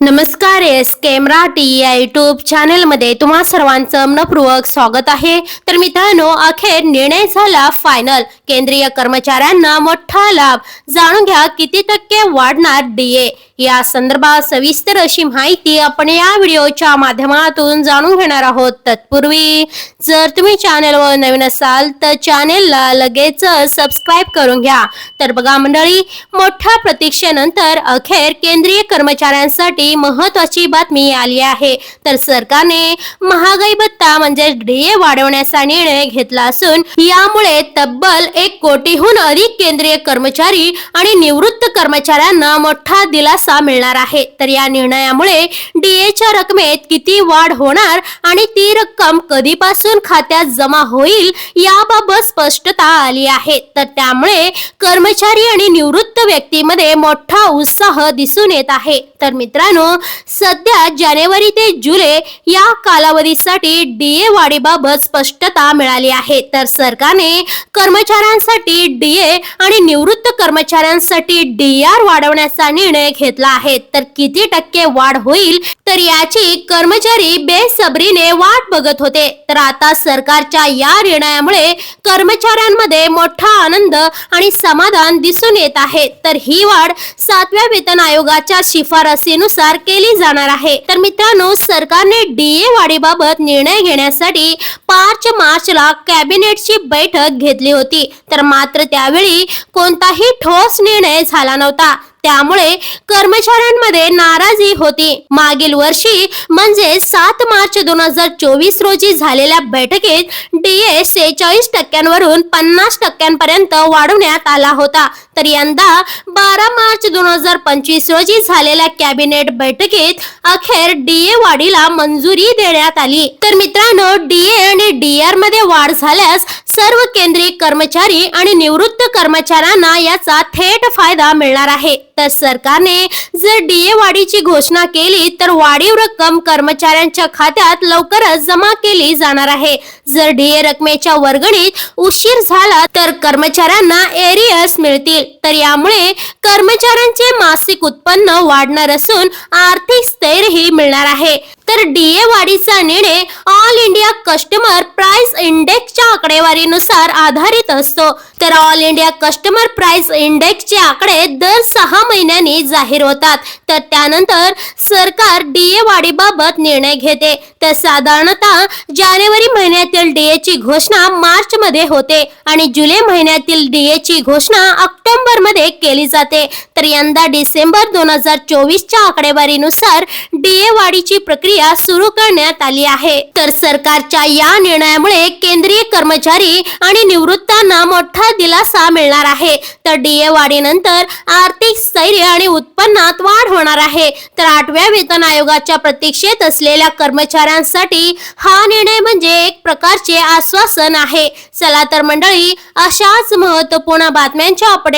नमस्कार S K T या YouTube चॅनलमध्ये तुम्हा सर्वांचं मनपूर्वक स्वागत आहे. तर मित्रांनो अखेर निर्णय झाला फायनल केंद्रीय कर्मचाऱ्यांना मोठा लाभ. जाणून घ्या किती टक्के वाढणार डीए या संदर्भात सविस्तर अशी माहिती आपण या व्हिडिओच्या माध्यमातून जाणून घेणार आहोत. तत्पूर्वी जर तुम्ही चॅनलवर नवीन असाल तर चॅनेलला लगेच सबस्क्राईब करून घ्या. तर बघा मंडळी मोठ्या प्रतीक्षेनंतर अखेर केंद्रीय कर्मचाऱ्यांसाठी महत्वाची बातमी आली आहे. तर सरकारने महागाई भत्ता म्हणजे ध्येय वाढवण्याचा निर्णय घेतला असून यामुळे तब्बल एक कोटीहून अधिक केंद्रीय कर्मचारी आणि निवृत्त कर्मचाऱ्यांना मोठा दिलासा मिळणार आहे. तर या निर्णयामुळे डीएच्या रकमेत किती वाढ होणार आणि ती रक्कम कधीपासून खात्यात जमा होईल याबाबत स्पष्टता आली आहे. तर त्यामुळे कर्मचारी आणि निवृत्त व्यक्तीमध्ये मोठा उत्साह दिसून येत आहे. तर मित्रांनो सध्या जानेवारी ते जुलै या कालावधीसाठी डीए वाढीबाबत स्पष्टता मिळाली आहे. तर सरकारने कर्मचाऱ्यांसाठी डीए आणि निवृत्त कर्मचाऱ्यांसाठी डीआर वाढवण्याचा निर्णय घेतला आहे. तर किती टक्के वाढ होईल तर याची कर्मचारी बेसबरीने वाट बघत होते. तर आता सरकारच्या या निर्णयामुळे कर्मचाऱ्यांमध्ये मोठा आनंद आणि समाधान दिसून येत आहे. तर ही वाढ सातव्या वेतन आयोगाच्या शिफारसीनुसार केली जाणार आहे. तर मित्रांनो सरकारने डीए वाढीबाबत निर्णय घेण्यासाठी पाच मार्चला कॅबिनेटची बैठक घेतली होती. तर मात्र त्यावेळी कोणताही ठोस निर्णय झाला नव्हता. त्यामुळे कर्मचाऱ्यांमध्ये नाराजी होती. मागील वर्षी म्हणजे सात मार्च दोन हजार चोवीस रोजी झालेल्या बैठकीत डीए सेहेचाळीस टक्क्यांवरून पन्नास टक्क्यांपर्यंत वाढवण्यात आला होता. तर यंदा बारा मार्च दोन हजार पंचवीस रोजी झालेल्या कॅबिनेट बैठकीत अखेर डीए वाढीला मंजुरी देण्यात आली. तर मित्रांनो डीए आणि डीआरमध्ये वाढ झाल्यास सर्व केंद्रीय कर्मचारी आणि निवृत्त कर्मचाऱ्यांना याचा थेट फायदा मिळणार आहे. तर सरकारने जर डीए वाढीची घोषणा केली तर वाढीव रक्कम कर्मचाऱ्यांच्या खात्यात लवकरच जमा केली जाणार आहे. जर डीए रकमेच्या वर्गणीत उशीर झाला तर कर्मचाऱ्यांना एरियस मिळतील. तर यामुळे कर्मचाऱ्यांचे मासिक उत्पन्न वाढणार असून आर्थिक स्थैर्यही मिळणार आहे. तर डीए वाढीचा निर्णय ऑल इंडिया कस्टमर प्राइस इंडेक्सच्या आकडेवारीनुसार आधारित असतो. तर ऑल इंडिया कस्टमर प्राइस इंडेक्सचे आकडे दर सहा महिन्यांनी जाहीर होतात. तर त्यानंतर सरकार डीए वाढीबाबत निर्णय घेते. तर साधारणतः जानेवारी महिन्यातील डीएची घोषणा मार्च मध्ये होते आणि जुलै महिन्यातील डीएची घोषणा ऑक्टोबरमध्ये केली जाते. तर यंदा डिसेंबर दोन हजार चोवीसच्या आकडेवारीनुसार डीए वाढीची प्रक्रिया सुरू करण्यात आली आहे. तर सरकारच्या या निर्णयामुळे केंद्रीय कर्मचारी आणि निवृत्तांना मोठा दिलासा मिळणार आहे. तर डीए वाढीनंतर आर्थिक स्थैर्य आणि उत्पन्नात वाढ होणार आहे. तर आठव्या वेतन आयोगाच्या प्रतीक्षेत असलेल्या कर्मचाऱ्यांसाठी हा निर्णय म्हणजे एक प्रकारचे आश्वासन आहे. चला तर मंडळी अशाच महत्त्वपूर्ण बातम्यांच्या अपडेट